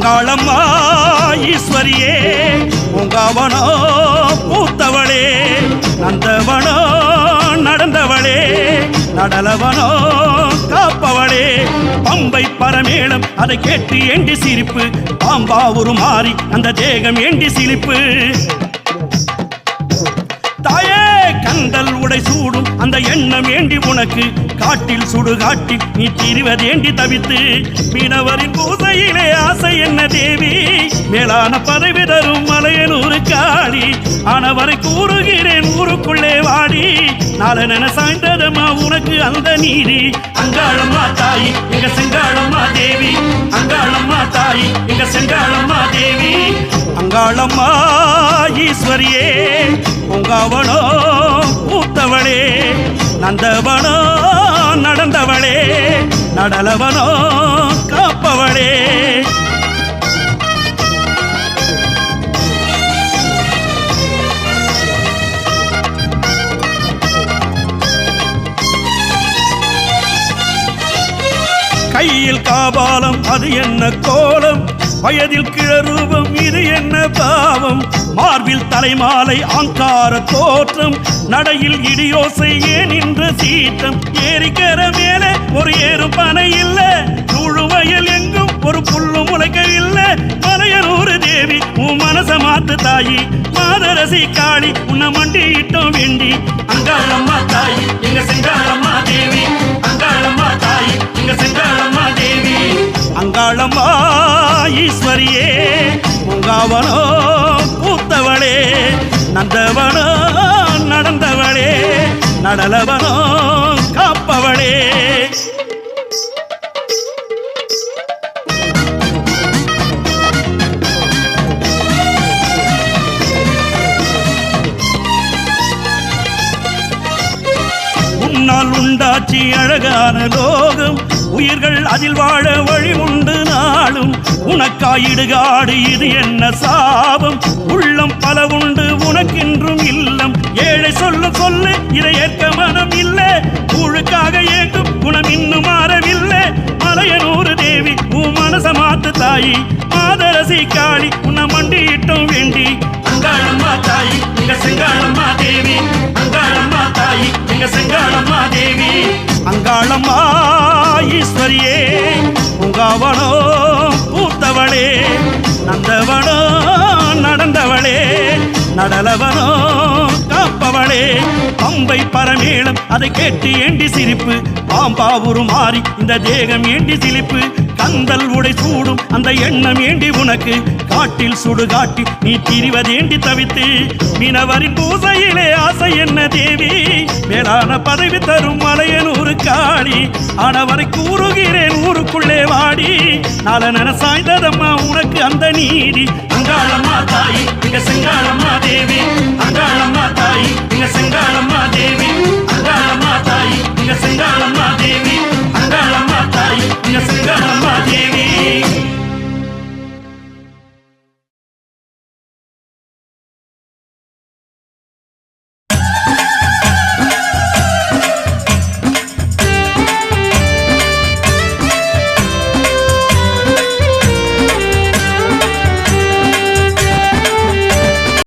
அங்காளம்மா ஈஸ்வரியே பூங்காவனோ பூத்தவளே நந்தவனோ நடந்தவளே நடலவனோ காப்பவளே. பம்பை பரமேளம் அதை கேட்டு எண்டி சிரிப்பு? பாம்பா ஒரு மாறி அந்த தேகம் எண்டி சிரிப்பு? கந்தல் உடை சூடும் அந்த எண்ணம் ஏண்டி உனக்கு? காட்டில் சுடு காட்டில் நீ திரிவதேண்டி தவித்து? மீனவரின் பூசையிலே ஆசை என்ன தேவி? மேலான பதவி தரும் மலையனூரு காளி ஆனவரை கூறுகிறேன் ஊருக்குள்ளே வாடி. நாளன சாய்ந்ததம்மா உனக்கு அந்த நீதி. அங்காளம்மா தாயி எங்க செங்காளம்மா தேவி. அங்காளம்மா தாயி எங்க செங்காளம்மா தேவி. அங்காளம்மா ஈஸ்வரியே உங்காவனோ பூத்தவளே. நந்தவனோ நடந்தவளே. நடலவனோ காப்பவளே. கையில் காபாலம் அது என்ன கோலம்? வயதில் கிழரூபம் இது என்ன பாவம்? மார்பில் தலைமாலை ஆங்கார தோற்றம். நடையில் இடியோசை ஏன் என்ற சீற்றம்? ஏரிக்கர மேலே ஒரு ஏறும் பனை இல்ல. வயல் எங்கும் ஒரு புல்லு முளைக்கவில்லை. மலையனூறு தேவி உன் மனச மாத்து தாயி. மாதரசி காளி உன்னை மண்டியிட்டோம் வேண்டி. அங்காளம்மா தாயி எங்க செங்காளம்மா தேவி. அம்மா ஈஸ்வரியே பூங்காவனோ பூத்தவளே நந்தவனோ நடந்தவளே நடலவனோ காப்பவளே. உன்னால் உண்டாச்சி அழகான லோகம் உயிர்கள் அதில் வாழ வழி உண்டு நாளும். உனக்காயிடுகாடு இது என்ன சாபம்? உள்ளம் பல உண்டு உனக்கென்றும் இல்லம். ஏழை சொல்லு சொல்லு இதை ஏற்க மனம் இல்லை ஊழுக்காக ஏங்கும் குணம் இன்னும் மாறவில்லை. மலையனூறு தேவி உன் மனசமாத்து தாயி. மாதரசி காளி உன்னை மண்டியிட்டோம் வேண்டி. ஈஸ்வரியே உங்காவனோ பூத்தவளே நந்தவனோ நடந்தவளே நடலவனோ காப்பவளே. பம்பை பரமேளம். அதை கேட்டு ஏண்டி சிரிப்பு? பாம்பா ஒரு மாறி இந்த தேகம் ஏண்டி சிலிப்பு? கந்தல் உடை சூடும் அந்த எண்ணம் ஏண்டி உனக்கு? காட்டில் சுடு காட்டி நீ திரிவதேண்டி தவித்து? மீனவரின் பூசையிலே ஆசை என்ன தேவி? மேலான பதவி தரும் மலையனூரு காளி. ஆனவரை கூறுகிறேன் ஊருக்குள்ளே வாடி. நாள சாய்ந்ததம்மா உனக்கு அந்த நீதி. அங்காளம்மா தாய் இங்க செங்காளம்மா தேவி.